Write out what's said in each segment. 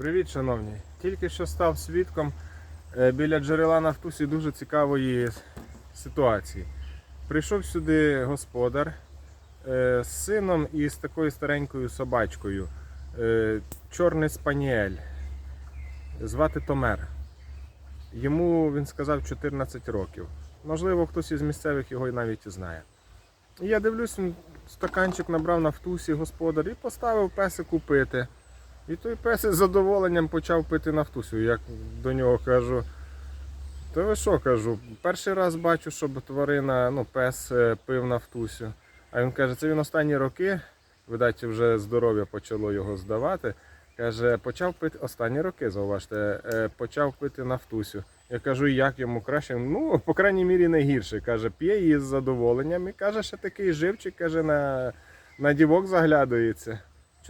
Привіт, шановні. Тільки що став свідком е, біля джерела Нафтусі дуже цікавої ситуації. Прийшов сюди господар е, з сином і з такою старенькою собачкою. Е, Чорний спаніель. Звати Томер. Йому він сказав 14 років. Можливо, хтось із місцевих його і навіть і знає. І я дивлюсь, він стаканчик набрав нафтусі господар і поставив песику пити. І той пес із задоволенням почав пити нафтусю. Як до нього кажу, то ви що кажу, перший раз бачу, щоб тварина, ну, пес е, пив нафтусю. А він каже, це він останні роки, видать, вже здоров'я почало його здавати. Каже, почав пити останні роки, зауважте, е, почав пити нафтусю. Я кажу, як йому краще? Ну, по крайній мірі, не гірше. Каже, п'є її з задоволенням і каже, що такий живчик, каже, на, на дівок заглядується.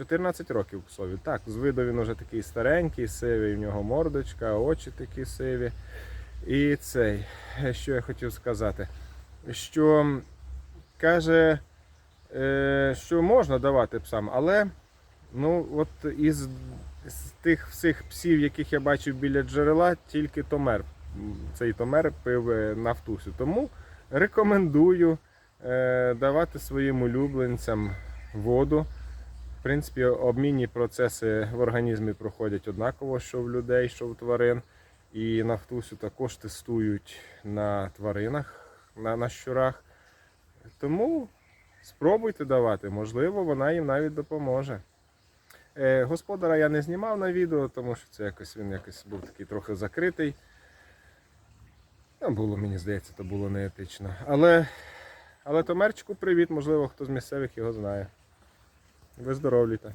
14 років псові. Так, з виду він уже такий старенький, сивий, в нього мордочка, очі такі сиві. І цей, що я хотів сказати, що каже, е, що можна давати псам, але ну, от із, з тих всіх псів, яких я бачив біля джерела, тільки Томер. Цей Томер пив е, нафтусю. Тому рекомендую е, давати своїм улюбленцям воду. В принципі, обмінні процеси в організмі проходять однаково, що в людей, що в тварин. І нафтусю також тестують на тваринах, на, на щурах. Тому спробуйте давати, можливо, вона їм навіть допоможе. Е, господара я не знімав на відео, тому що це якось він якось був такий трохи закритий. Ну, було, мені здається, то було неетично. Але, але Томерчику привіт, можливо, хто з місцевих його знає. Ви здоровлюйте.